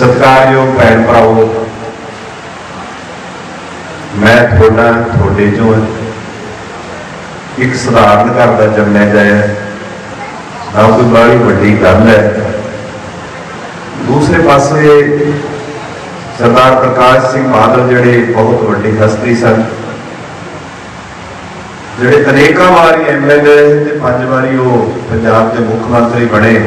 ਸਤਿਕਾਰਯੋਗ ਭੈਣ ਭਰਾਓ ਮੈਂ ਤੁਹਾਡਾ, ਤੁਹਾਡੇ ਚੋਂ ਇੱਕ ਸਧਾਰਨ ਘਰ ਦਾ ਜੰਮਿਆ ਜਾਇਆ ਨਾ ਕੋਈ ਬੜੀ ਵੱਡੀ ਗੱਲ ਹੈ। ਦੂਸਰੇ ਪਾਸੇ ਸਰਦਾਰ ਪ੍ਰਕਾਸ਼ ਸਿੰਘ ਬਾਦਲ ਜਿਹੜੇ ਬਹੁਤ ਵੱਡੀ ਹਸਤੀ ਸਨ, ਜਿਹੜੇ ਅਨੇਕਾਂ ਵਾਰੀ ਐਮਐਲਏ ਤੇ ਪੰਜ ਵਾਰੀ ਉਹ ਪੰਜਾਬ ਦੇ ਮੁੱਖ ਮੰਤਰੀ ਬਣੇ।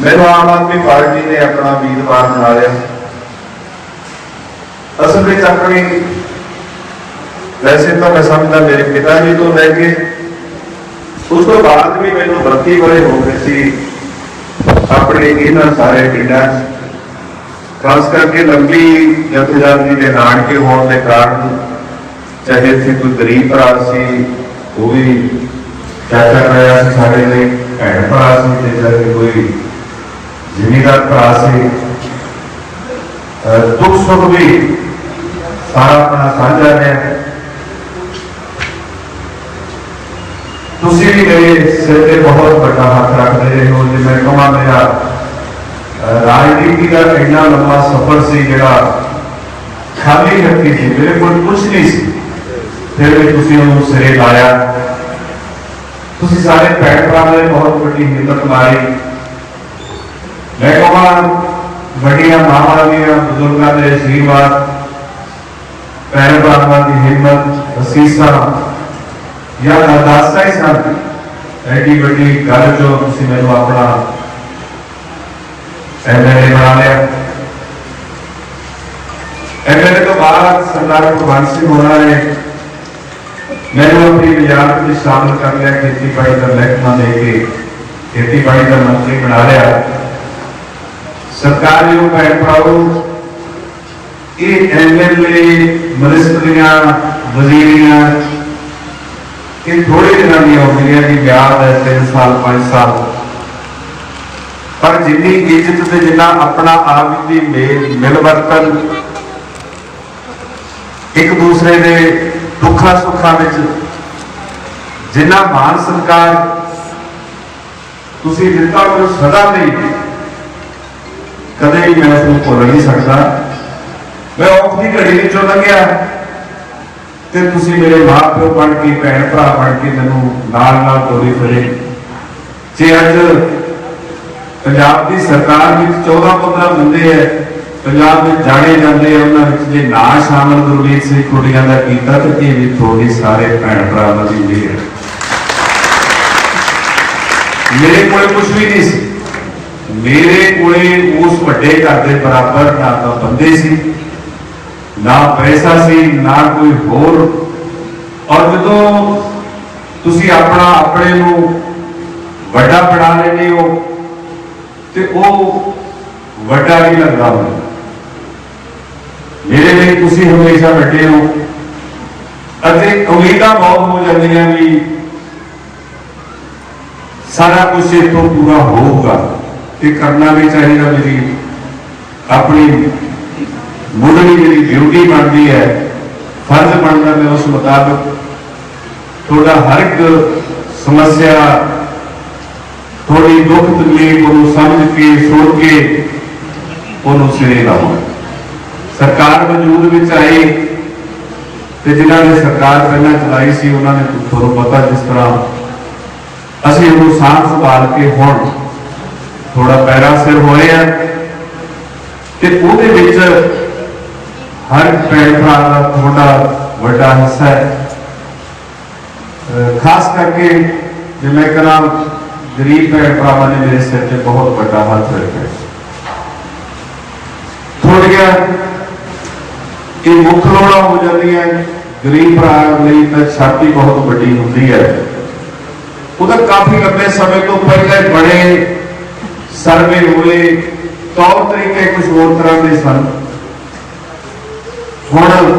ਮੈਨੂੰ ਆਮ ਆਦਮੀ ਪਾਰਟੀ ਨੇ ਆਪਣਾ ਉਮੀਦਵਾਰ ਬਣਾ ਲਿਆ। ਅਸਲ ਵਿੱਚ ਆਪਣੀ ਵੈਸੇ ਤਾਂ ਮੈਂ ਸਮਝਦਾ ਮੇਰੇ ਪਿਤਾ ਜੀ ਤੋਂ ਲੈ ਕੇ ਉਸ ਤੋਂ ਬਾਅਦ ਵੀ ਮੈਨੂੰ 32 ਵਰੇ ਹੋ ਗਏ ਸੀ। ਆਪਣੇ ਇਹਨਾਂ ਸਾਰੇ ਪਿੰਡਾਂ 'ਚ। ਖਾਸ ਕਰਕੇ ਲੰਬੀ ਜਥੇਦਾਰੀ ਦੇ ਨਾਨਕੇ ਹੋਣ ਦੇ ਕਾਰਨ, ਚਾਹੇ ਇੱਥੇ ਕੋਈ ਗਰੀਬ ਭਰਾ ਸੀ ਉਹ ਵੀ ਚਾਚਾ ਕਰਿਆ ਸੀ, ਸਾਡੇ ਲਈ ਭੈਣ ਭਰਾ ਸੀ, ਤੇ ਕੋਈ ਜ਼ਿਮੀਦਾਰ ਭਰਾ ਸੀ ਅਹ ਦੁੱਖ ਸੁੱਖ ਵੀ ਸਾਰਾ ਆਪਣਾ ਸਾਂਝਾ ਹੈ ਤੁਸੀਂ ਵੀ ਮੇਰੇ ਸਿਰ ਤੇ ਬਹੁਤ ਵੱਡਾ ਹੱਥ ਰੱਖਦੇ ਰਹੇ ਹੋ ਜੇ ਮੈਂ ਕਹਾਂ ਮੇਰਾ ਅਹ ਰਾਜਨੀਤੀ ਦਾ ਇੰਨਾ ਲੰਮਾ ਸਫ਼ਰ ਸੀ ਜਿਹੜਾ ਖਾਲੀ ਹੱਥੀ ਸੀ ਮੇਰੇ ਕੋਲ ਕੁਝ ਨਹੀਂ ਸੀ ਫਿਰ ਵੀ ਤੁਸੀਂ ਉਹਨੂੰ ਸਿਰੇ ਲਾਇਆ ਤੁਸੀਂ ਸਾਰੇ ਭੈਣ ਭਰਾਵਾਂ ਨੇ ਬਹੁਤ ਵੱਡੀ ਹਿੰਮਤ ਮਾਰੀ ਮੈਂ ਕਹਾਂ ਵੱਡੀਆਂ ਮਾਵਾਂ ਦੀਆਂ ਬਜ਼ੁਰਗਾਂ ਦੇ ਅਸ਼ੀਰਵਾਦ ਭੈਣ ਭਰਾਵਾਂ ਦੀ ਹਿੰਮਤ ਅਸੀਸਾਂ ਜਾਂ ਅਰਦਾਸਾਂ ਹੀ ਸਨ ਐਡੀ ਵੱਡੀ ਗੱਲ ਜੋ ਤੁਸੀਂ ਮੈਨੂੰ ਆਪਣਾ ਐਮਐਲਏ ਬਣਾ ਲਿਆ ਐਮਐਲਏ ਤੋਂ ਬਾਅਦ ਸਰਦਾਰ ਭਗਵੰਤ ਸਿੰਘ ਹੋਣਾ ਨੇ ਮੈਨੂੰ ਆਪਣੀ ਵਿਚਾਰ ਵਿੱਚ ਸ਼ਾਮਲ ਕਰ ਲਿਆ ਖੇਤੀਬਾੜੀ ਦਾ ਮਹਿਕਮਾ ਦੇ ਕੇ ਖੇਤੀਬਾੜੀ ਦਾ ਮੰਤਰੀ ਬਣਾ ਲਿਆ ਸਰਕਾਰੀ ਭੈਣ ਭਰਾਓ, ਇਹ ਐਮਐਲਏ ਮਨਿਸਟਰੀਆਂ, ਵਜ਼ੀਰੀਆਂ, ਇਹ ਥੋੜੇ ਦਿਨਾਂ ਦੀਆਂ ਹੁੰਦੀਆਂ ਜੀ ਵਿਆਹ ਹੈ 3 ਸਾਲ 5 ਸਾਲ। ਪਰ ਜਿੰਨੀ ਇੱਜ਼ਤ ਤੇ ਜਿੰਨਾ ਆਪਣਾ ਆਪ ਦੀ ਮੇਲ ਮਿਲ ਵਰਤਨ ਇੱਕ ਦੂਸਰੇ ਦੇ ਦੁੱਖਾਂ ਸੁੱਖਾਂ ਵਿੱਚ, ਜਿੰਨਾ ਮਾਨ ਸਤਿਕਾਰ ਤੁਸੀਂ ਦਿੱਤਾ ਉਹ ਸਦਾ ਲਈ ਕਦੇ ਵੀ ਮੈਂ ਤੁਹਾਨੂੰ ਭੁੱਲ ਨਹੀਂ ਸਕਦਾ। ਮੈਂ ਔਖ ਦੀ ਘੜੀ ਵਿੱਚੋਂ ਲੰਘਿਆ ਤੇ ਤੁਸੀਂ ਮੇਰੇ ਮਾਪਿਓ ਬਣ ਕੇ ਭੈਣ ਭਰਾ ਬਣ ਕੇ ਮੈਨੂੰ ਨਾਲ ਨਾਲ ਤੋਰੀ ਫਿਰੇ। ਜੇ ਅੱਜ ਪੰਜਾਬ ਦੀ ਸਰਕਾਰ ਵਿੱਚ 14 15 ਬੰਦੇ ਹੈ ਪੰਜਾਬ ਵਿੱਚ ਜਾਣੇ ਜਾਂਦੇ ਆ ਉਹਨਾਂ ਵਿੱਚ ਜੇ ਨਾ ਸ਼ਾਮਲ ਗੁਰਮੀਤ ਸਿੰਘ ਕੁੜੀਆਂ ਦਾ ਕੀਤਾ, ਤੇ ਇਹ ਵੀ ਥੋੜੀ ਸਾਰੇ ਭੈਣ ਭਰਾਵਾਂ ਦੀ ਮਿਹਰ ਮੇਰੇ ਕੋਲ ਕੁਝ ਵੀ ਨਹੀਂ ਸੀ। ਮੇਰੇ ਕੋਲੇ ਉਸ ਵੱਡੇ ਘਰ ਦੇ ਬਰਾਬਰ ਨਾ ਤਾਂ ਬੰਦੇ ਸੀ, ਨਾ ਪੈਸਾ ਸੀ, ਨਾ ਕੋਈ ਹੋਰ। ਔਰ ਜਦੋਂ ਤੁਸੀਂ ਆਪਣਾ, ਆਪਣੇ ਨੂੰ ਵੱਡਾ ਬਣਾ ਲੈਂਦੇ ਹੋ, ਤੇ ਉਹ ਵੱਡਾ ਨਹੀਂ ਲੱਗਦਾ ਹੁੰਦਾ। ਮੇਰੇ ਲਈ ਤੁਸੀਂ ਹਮੇਸ਼ਾ ਵੱਡੇ ਹੋ। ਅਤੇ ਉਮੀਦਾਂ ਬਹੁਤ ਹੋ ਜਾਂਦੀਆਂ ਵੀ ਸਾਰਾ ਕੁਝ ਇਥੋਂ ਪੂਰਾ ਹੋਊਗਾ। ਤੇ ਕਰਨਾ ਵੀ ਚਾਹੀਦਾ ਮੇਰੀ ਆਪਣੀ ਮੁੱਢਲੀ ਜਿਹੜੀ ਡਿਊਟੀ ਬਣਦੀ ਹੈ, ਫਰਜ਼ ਬਣਦਾ ਮੈਂ ਉਸ ਮੁਤਾਬਕ ਤੁਹਾਡਾ ਹਰ ਇੱਕ ਸਮੱਸਿਆ ਥੋੜੀ ਦੁੱਖ ਤਕਲੀਫ ਨੂੰ ਸਮਝ ਕੇ, ਸੁਣ ਕੇ ਉਹਨੂੰ ਸਿਰੇ ਲਾਓ। ਸਰਕਾਰ ਵਜੂਦ ਵਿੱਚ ਆਈ ਤੇ ਜਿਨ੍ਹਾਂ ਨੇ ਸਰਕਾਰ ਪਹਿਲਾਂ ਚਲਾਈ ਸੀ, ਉਹਨਾਂ ਨੇ ਤੁਹਾਨੂੰ ਪਤਾ ਜਿਸ ਤਰ੍ਹਾਂ ਅਸੀਂ ਉਹਨੂੰ ਸਾਂਭ ਸੰਭਾਲ ਕੇ ਹੁਣ ਥੋੜਾ ਪੈਰਾ ਸਿਰ ਹੋਏ ਆ ਤੇ ਉਹਦੇ ਵਿੱਚ ਹਰ ਭੈਣ ਭਰਾ ਦਾ ਤੁਹਾਡਾ ਵੱਡਾ ਹਿੱਸਾ ਹੈ। ਖਾਸ ਕਰਕੇ ਜੇ ਮੈਂ ਕਰਾਂ, ਗਰੀਬ ਭੈਣ ਭਰਾਵਾਂ ਨੇ ਮੇਰੇ ਸਿਰ ਤੇ ਬਹੁਤ ਵੱਡਾ ਹੱਥ ਰੱਖਿਆ। ਥੋੜੀਆਂ ਇਹ ਮੁੱਖ ਲੋੜਾਂ ਹੋ ਜਾਂਦੀਆਂ ਗਰੀਬ ਭਰਾ ਲਈ ਤਾਂ ਛਾਤੀ ਬਹੁਤ ਵੱਡੀ ਹੁੰਦੀ ਹੈ। ਉਹਦਾ ਕਾਫੀ ਲੰਬੇ ਸਮੇਂ ਤੋਂ ਪਹਿਲੇ ਬੜੇ ਸਰਵੇ ਹੋਏ, ਤੌਰ ਤਰੀਕੇ ਕੁਝ ਹੋਰ ਤਰ੍ਹਾਂ ਦੇ ਸਨ। ਹੁਣ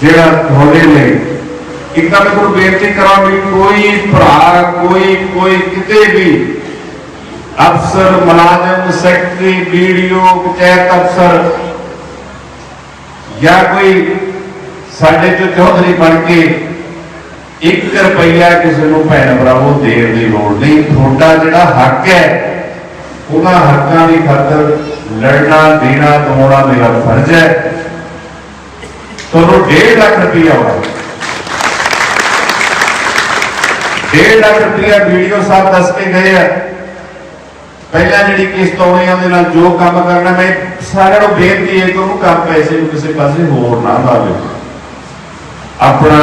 ਜਿਹੜਾ ਤੁਹਾਡੇ ਲਈ ਇੱਕ ਤਾਂ ਮੈਂ ਤੁਹਾਨੂੰ ਬੇਨਤੀ ਕਰਾਂ ਵੀ ਕੋਈ ਭਰਾ, ਕੋਈ ਕੋਈ ਕਿਤੇ ਵੀ ਅਫਸਰ, ਮੁਲਾਜ਼ਮ, ਸੈਕਟਰੀ, ਵੀਡੀਓ, ਪੰਚਾਇਤ ਅਫਸਰ ਜਾਂ ਕੋਈ ਸਾਡੇ ਚੋਂ ਚੌਧਰੀ ਬਣ ਕੇ 1 ਰੁਪਈਆ ਕਿਸੇ ਨੂੰ ਭੈਣ ਭਰਾਵੋ ਦੇਣ ਦੀ ਲੋੜ ਨਹੀਂ। ਤੁਹਾਡਾ ਜਿਹੜਾ ਹੱਕ ਹੈ, ਉਹਨਾਂ ਹੱਕਾਂ ਦੀ ਖਾਤਰ ਲੜਨਾ, ਦੇਣਾ ਦਵਾਉਣਾ ਮੇਰਾ ਫਰਜ਼ ਹੈ। ਤੁਹਾਨੂੰ 1.5 ਲੱਖ ਰੁਪਈਆ ਆਉਣਾ। 1.5 ਲੱਖ ਰੁਪਈਆ ਵੀਡੀਓ ਸਾਹਿਬ ਦੱਸ ਕੇ ਗਏ ਆ। ਪਹਿਲਾਂ ਜਿਹੜੀ ਕਿਸ਼ਤ ਆਉਣੀ ਉਹਦੇ ਨਾਲ ਜੋ ਕੰਮ ਕਰਨਾ, ਮੈਂ ਸਾਰਿਆਂ ਨੂੰ ਬੇਨਤੀ ਹੈ ਕਿ ਉਹਨੂੰ ਕੰਮ ਪੈਸੇ ਨੂੰ ਕਿਸੇ ਪਾਸੇ ਹੋਰ ਨਾ ਲਾਵੇ ਆਪਣਾ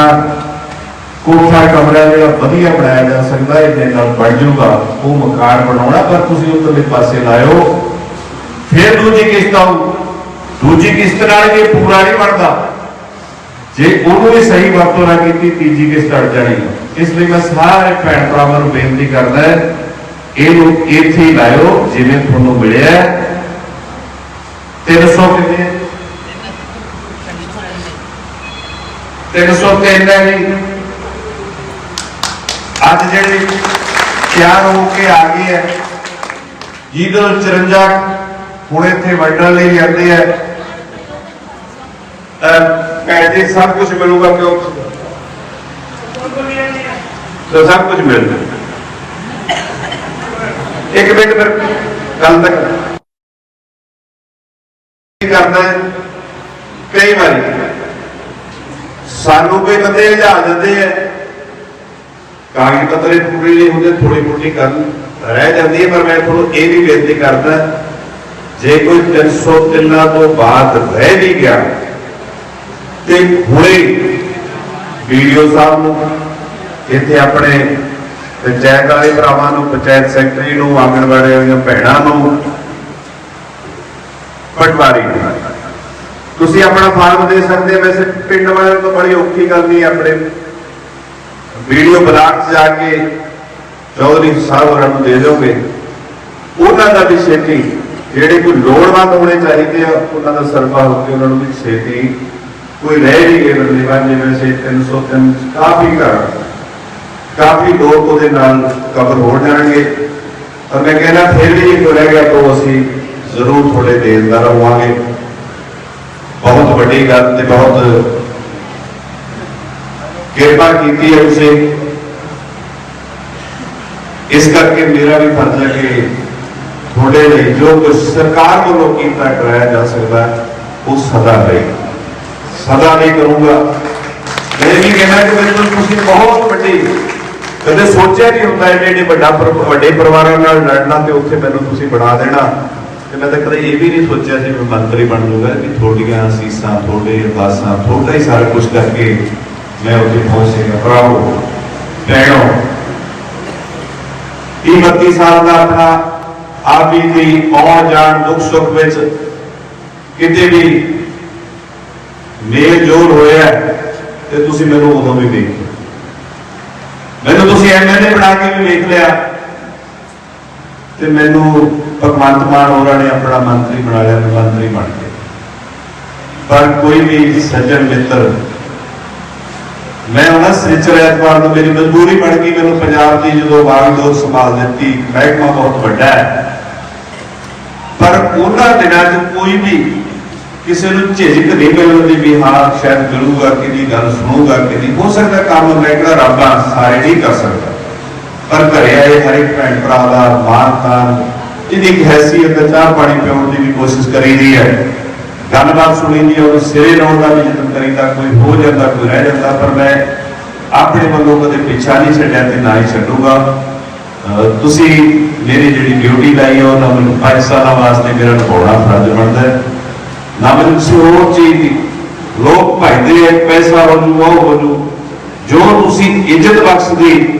ਕੋਠਾ ਕਮਰਾ ਜਿਹੜਾ ਵਧੀਆ ਬਣਾਇਆ ਜਾ ਸਕਦਾ, ਇਹਦੇ ਨਾਲ ਬਣ ਜਾਊਗਾ। ਉਹ ਮਕਾਨ ਬਣਾਉਣਾ, ਪਰ ਤੁਸੀਂ ਉਧਰਲੇ ਪਾਸੇ ਲਾਇਓ। ਫਿਰ ਦੂਜੀ ਕਿਸ਼ਤ ਆਊ। ਦੂਜੀ ਕਿਸ਼ਤ ਨਾਲ ਇਹ ਪੂਰਾ ਨਹੀਂ ਬਣਦਾ। ਜੇ ਉਹਨੂੰ ਵੀ ਸਹੀ ਵਰਤੋਂ ਨਾ ਕੀਤੀ, ਤੀਜੀ ਕਿਸ਼ਤ ਅੜ ਜਾਣੀ। ਇਸ ਲਈ ਮੈਂ ਸਾਰੇ ਭੈਣ ਭਰਾਵਾਂ ਨੂੰ ਬੇਨਤੀ ਕਰਦਾ ਇਹਨੂੰ ਇੱਥੇ ਹੀ ਲਾਇਓ, ਜਿਵੇਂ ਤੁਹਾਨੂੰ ਮਿਲਿਆ ਹੈ। 300 ਕਿੰਨੇ ਹੈ? 303 ਹੈ ਜੀ। ਅੱਜ ਜਿਹੜੇ ਤਿਆਰ ਹੋ ਕੇ ਆ ਗਏ ਹੈ ਜਿਹਦੇ 54 ਹੁਣ ਇੱਥੇ ਵੰਡਣ ਲਈ ਜਾਂਦੇ ਹੈ। ਭੈਣ ਸਭ ਕੁਝ ਮਿਲੂਗਾ ਕਿਉਂ? ਤਾਂ ਸਭ ਕੁਝ ਮਿਲਦਾ ਇੱਕ ਮਿੰਟ ਫਿਰ, ਗੱਲ ਤੱਕ। ਕਰਦਾ ਕਈ ਵਾਰੀ ਸਾਨੂੰ ਕੋਈ ਬੰਦੇ ਲਿਜਾ ਦਿੰਦੇ ਆ ਕਾਗਜ਼ ਪੱਤਰੇ ਪੂਰੇ ਨਹੀਂ ਹੁੰਦੇ ਥੋੜੀ ਮੋਟੀ ਗੱਲ ਰਹਿ ਜਾਂਦੀ ਹੈ, ਪਰ ਮੈਂ ਤੁਹਾਨੂੰ ਇਹ ਵੀ ਬੇਨਤੀ ਕਰਦਾ, ਜੇ ਕੋਈ 303 ਤੋਂ ਬਾਅਦ ਰਹਿ ਵੀ ਗਿਆ, ਤੇ ਹੁਣੇ ਵੀਡੀਓ ਸਾਹਿਬ ਨੂੰ, ਇੱਥੇ ਆਪਣੇ ਪੰਚਾਇਤ ਵਾਲੇ ਭਰਾਵਾਂ ਨੂੰ, ਪੰਚਾਇਤ ਸੈਕਟਰੀ ਨੂੰ, ਆਂਗਣਵਾੜੀ ਵਾਲੀਆਂ ਭੈਣਾਂ ਨੂੰ, ਪਟਵਾਰੀ ਤੁਸੀਂ ਆਪਣਾ ਫਾਰਮ ਦੇ ਸਕਦੇ ਹੋ, ਵੈਸੇ ਪਿੰਡ ਵਾਲਿਆਂ ਤੋਂ ਬੜੀ ਔਖੀ ਗੱਲ ਨਹੀਂ ਆਪਣੇ ਵੀਡੀਓ ਬਲਾਕ 'ਚ ਜਾ ਕੇ ਚੌਧਰੀ ਸਾਹਿਬ ਹੋਰਾਂ ਨੂੰ ਦੇ ਦਿਓਗੇ। ਉਹਨਾਂ ਦਾ ਵੀ ਛੇਤੀ, ਜਿਹੜੇ ਕੋਈ ਲੋੜਵੰਦ ਹੋਣੇ ਚਾਹੀਦੇ ਆ, ਉਹਨਾਂ ਦਾ ਸਰਵਾ ਹੋ ਕੇ ਉਹਨਾਂ ਨੂੰ ਵੀ ਛੇਤੀ ਕੋਈ ਰਹਿ ਨਹੀਂ ਗਏ ਬੰਦੇ ਬਾਅਦ ਜਿਵੇਂ ਸੇ 303 ਕਾਫੀ ਘਰ, ਕਾਫੀ ਲੋਕ ਉਹਦੇ ਨਾਲ ਕਵਰ ਹੋ ਜਾਣਗੇ। ਪਰ ਮੈਂ ਕਹਿੰਦਾ ਫਿਰ ਵੀ ਜੇ ਕੋਈ ਰਹਿ ਗਿਆ ਤਾਂ ਅਸੀਂ ਜ਼ਰੂਰ ਥੋੜੇ ਦੇਣਦਾਰ ਰਵਾਂਗੇ। ਬਹੁਤ ਵੱਡੀ ਗੱਲ ਤੇ ਬਹੁਤ ਕਿਰਪਾ ਕੀਤੀ ਹੈ ਤੁਸੀਂ ਇਸ ਕਰਕੇ ਮੇਰਾ ਵੀ ਫਰਜ਼ ਹੈ ਕਿ ਤੁਹਾਡੇ ਲਈ ਜੋ ਕੁਝ ਸਰਕਾਰ ਵੱਲੋਂ ਕੀਤਾ ਕਰਾਇਆ ਜਾ ਸਕਦਾ, ਉਹ ਸਦਾ ਲਈ ਸਦਾ ਨਹੀਂ ਕਰੂੰਗਾ। ਮੈਂ ਵੀ ਕਹਿਣਾ ਕਿ ਮੈਨੂੰ ਤੁਸੀਂ ਬਹੁਤ ਵੱਡੀ। ਕਦੇ ਸੋਚਿਆ ਨਹੀਂ ਹੁੰਦਾ ਐਡੇ ਐਡੇ ਵੱਡਾ ਵੱਡੇ ਪਰਿਵਾਰਾਂ ਨਾਲ ਲੜਨਾ ਤੇ ਉੱਥੇ ਮੈਨੂੰ ਤੁਸੀਂ ਬਣਾ ਦੇਣਾ। ਤੇ ਮੈਂ ਤਾਂ ਕਦੇ ਇਹ ਵੀ ਨਹੀਂ ਸੋਚਿਆ ਸੀ ਮੈਂ ਮੰਤਰੀ ਬਣ ਜਾਊਗਾ ਕਿ ਤੁਹਾਡੀਆਂ ਸੀਸਾਂ, ਤੁਹਾਡੇ ਅਰਦਾਸਾਂ, ਤੁਹਾਡਾ ਹੀ ਸਾਰਾ ਕੁਝ ਕਰਕੇ ਮੈਂ ਉੱਥੇ ਪਹੁੰਚ ਸਕਿਆ ਭਰਾਵੋ ਭੈਣੋ 30 32 ਸਾਲ ਦਾ ਆਪਣਾ ਆਪ ਹੀ ਦੀ ਆਉਣ ਜਾਣ ਦੁੱਖ ਸੁੱਖ ਵਿੱਚ ਕਿਤੇ ਵੀ ਮੇਲ ਜੋਲ ਹੋਇਆ ਤੇ ਤੁਸੀਂ ਮੈਨੂੰ ਉਦੋਂ ਵੀ ਵੇਖਿਆ ਮੈਨੂੰ ਤੁਸੀਂ ਐਮਐਲਏ ਬਣਾ ਕੇ ਵੀ ਵੇਖ ਲਿਆ। ਤੇ ਮੈਨੂੰ ਭਗਵੰਤ ਮਾਨ ਹੋਰਾਂ ਨੇ ਆਪਣਾ ਮੰਤਰੀ ਬਣਾ ਲਿਆ ਮੰਤਰੀ ਬਣ ਗਿਆ। ਪਰ ਕੋਈ ਵੀ ਸੱਜਣ ਮਿੱਤਰ ਮੈਂ ਉਹਨਾਂ ਸ੍ਰੀਚਰ ਐਤਵਾਰ ਨੂੰ ਮੇਰੀ ਮਜਬੂਰੀ ਬਣ ਗਈ, ਮੈਨੂੰ ਪੰਜਾਬ ਦੀ ਜਦੋਂ ਬਾਗਡੋਰ ਸੰਭਾਲ ਦਿੱਤੀ, ਮਹਿਕਮਾ ਬਹੁਤ ਵੱਡਾ ਹੈ। ਪਰ ਉਹਨਾਂ ਦਿਨਾਂ 'ਚ ਕੋਈ ਵੀ ਕਿਸੇ ਨੂੰ ਝਿਜਕ ਨਹੀਂ ਮਿਲਦੀ ਵੀ ਹਾਂ, ਸ਼ਾਇਦ ਕਰੂਗਾ ਕਿ ਗੱਲ ਸੁਣੂਗਾ, ਕਿਹਦੀ, ਹੋ ਸਕਦਾ ਕੰਮ ਮੈਂ ਕਿਹੜਾ ਸਾਰੇ ਨਹੀਂ ਕਰ ਸਕਦਾ। ਪਰ ਘਰੇ ਆਏ ਹਰ ਇੱਕ ਭੈਣ ਭਰਾ ਦਾ ਮਾਨ ਤਾਨ ਜਿਹਦੀ ਇੱਕ ਹੈਸੀਅਤ ਚਾਹ ਪਾਣੀ ਪਿਉਣ ਦੀ ਵੀ ਕੋਸ਼ਿਸ਼ ਕਰੀ ਦੀ ਹੈ। ਗੱਲਬਾਤ ਸੁਣੀ ਦੀ ਉਹ ਸਿਰੇ ਲਾਉਣ ਦਾ ਵੀ ਕਰੀਦਾ ਕੋਈ ਹੋ ਜਾਂਦਾ, ਕੋਈ ਰਹਿ ਜਾਂਦਾ, ਪਰ ਮੈਂ ਆਪਣੇ ਵੱਲੋਂ ਕਦੇ ਪਿੱਛਾ ਨਹੀਂ ਛੱਡਿਆ ਤੇ ਨਾ ਹੀ ਛੱਡੂਗਾ। ਤੁਸੀਂ ਮੇਰੀ ਜਿਹੜੀ ਡਿਊਟੀ ਲਾਈ ਉਹ ਨਾ ਮੈਨੂੰ 5 ਸਾਲਾਂ ਵਾਸਤੇ ਮੇਰਾ ਨਿਭਾਉਣਾ ਫਰਜ਼ ਬਣਦਾ ਹੈ, ਨਾ ਮੈਨੂੰ ਕਿਸੇ ਹੋਰ ਚੀਜ਼ ਦੀ ਲੋਕ ਭਾਈਦੇ ਐ ਪੈਸਾ ਵਜੂ ਉਹ ਵਜੂ ਜੋ ਤੁਸੀਂ ਇੱਜ਼ਤ ਬਖਸ਼ਦੀ,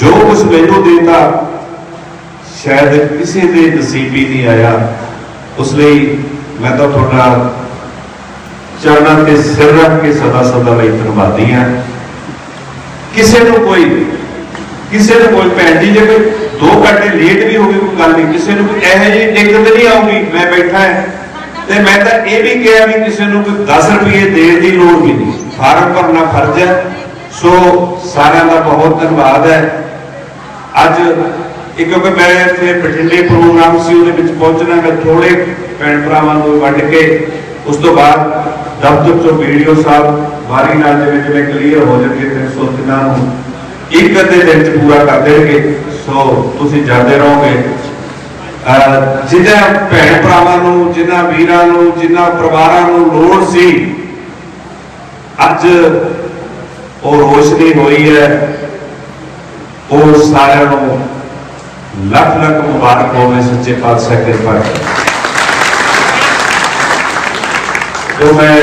ਜੋ ਕੁਝ ਮੈਨੂੰ ਦੇਤਾ, ਸ਼ਾਇਦ ਕਿਸੇ ਦੇ ਨਸੀਬੀ ਨਹੀਂ ਆਇਆ। ਉਸ ਲਈ ਮੈਂ ਤਾਂ ਤੁਹਾਡਾ ਚਰਨਾਂ ਤੇ ਸਿਰ ਰੱਖ ਕੇ ਸਦਾ ਸਦਾ ਲਈ ਧੰਨਵਾਦੀ ਹਾਂ ਕਿਸੇ ਨੂੰ ਕੋਈ, ਕਿਸੇ ਨੂੰ ਕੋਈ ਭੈਣ ਜੀ, ਜੇ ਕੋਈ 2 ਘੰਟੇ ਲੇਟ ਵੀ ਹੋ ਕੋਈ ਗੱਲ ਨਹੀਂ। ਕਿਸੇ ਨੂੰ ਇਹੋ ਜਿਹੀ ਦਿੱਕਤ ਨਹੀਂ ਆਊਗੀ, ਮੈਂ ਬੈਠਾ ਹਾਂ। ਤੇ ਮੈਂ ਤਾਂ ਇਹ ਵੀ ਕਿਹਾ ਵੀ ਕਿਸੇ ਨੂੰ ਕੋਈ 10 ਰੁਪਏ ਦੇਣ ਦੀ ਲੋੜ ਵੀ ਨਹੀਂ। ਫਾਰਮ ਭਰਨਾ ਫਰਜ਼ ਹੈ। ਸੋ ਸਾਰਿਆਂ ਦਾ ਬਹੁਤ ਧੰਨਵਾਦ ਹੈ। ਅੱਜ ਇੱਕ ਕਿਉਂਕਿ ਮੈਂ ਇੱਥੇ ਬਠਿੰਡੇ ਪ੍ਰੋਗਰਾਮ ਸੀ, ਉਹਦੇ ਵਿੱਚ ਪਹੁੰਚਣਾ, ਮੈਂ ਥੋੜੇ ਭੈਣ ਭਰਾਵਾਂ ਨੂੰ ਵੰਡ ਕੇ, ਉਸ ਤੋਂ ਬਾਅਦ ਦਫ਼ਤਰ ਤੋਂ ਵੀਡੀਓ ਸਾਹਿਬ ਵਾਰੀ ਨਾਲ ਦੇ ਵਿੱਚ ਮੈਂ ਕਲੀਅਰ ਹੋ ਜਾਣਗੇ ਤੇ ਸੋ ਤਿੰਨਾਂ ਨੂੰ ਇੱਕ ਅੱਧੇ ਦਿਨ ਚ ਪੂਰਾ ਕਰ ਦੇਣਗੇ। ਸੋ ਤੁਸੀਂ ਜਾਂਦੇ ਰਹੋਗੇ। ਜਿਹਨਾਂ ਭੈਣ ਭਰਾਵਾਂ ਨੂੰ ਜਿਨ੍ਹਾਂ ਵੀਰਾਂ ਨੂੰ ਜਿਨ੍ਹਾਂ ਪਰਿਵਾਰਾਂ ਨੂੰ ਲੋੜ ਸੀ, ਅੱਜ ਉਹ ਰੋਸ਼ਨੀ ਹੋਈ ਹੈ। ਉਹ ਸਾਰਿਆਂ ਨੂੰ ਲੱਖ ਲੱਖ ਮੁਬਾਰਕ ਹੋਵੇ ਸੱਚੇ ਪਾਤਸ਼ਾਹ ਕਿਰਪਾ ਕਰੇ ਜੋ ਮੈਂ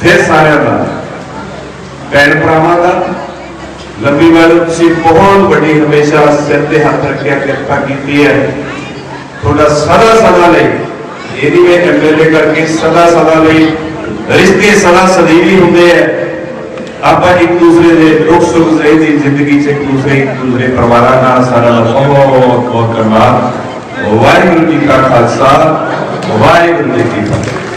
ਫਿਰ ਸਾਰਿਆਂ ਦਾ ਭੈਣ ਭਰਾਵਾਂ ਦਾ ਲੰਬੀ ਵਾਰ ਤੁਸੀਂ ਬਹੁਤ ਵੱਡੀ ਹਮੇਸ਼ਾ ਸਿਰ ਤੇ ਹੱਥ ਰੱਖਿਆ ਕਿਰਪਾ ਕੀਤੀ ਹੈ ਤੁਹਾਡਾ ਸਦਾ ਸਦਾ ਲਈ ਇਹਦੀ ਮੈਂ ਐਮਐਲਏ ਕਰਕੇ ਸਦਾ ਸਦਾ ਲਈ ਰਿਸ਼ਤੇ ਸਦਾ ਸਦੀਵੀ ਹੁੰਦੇ ਆ ਆਪਾਂ ਇੱਕ ਦੂਸਰੇ ਦੇ ਦੁੱਖ ਸੁੱਖ ਦੀ ਜ਼ਿੰਦਗੀ 'ਚ ਇੱਕ ਦੂਸਰੇ ਇੱਕ ਦੂਸਰੇ ਪਰਿਵਾਰਾਂ ਨਾਲ ਸਾਰਾ ਦਾ ਬਹੁਤ ਬਹੁਤ ਧੰਨਵਾਦ ਵਾਹਿਗੁਰੂ ਜੀ ਕਾ ਖਾਲਸਾ ਵਾਹਿਗੁਰੂ ਜੀ ਕੀ ਫਤਿਹ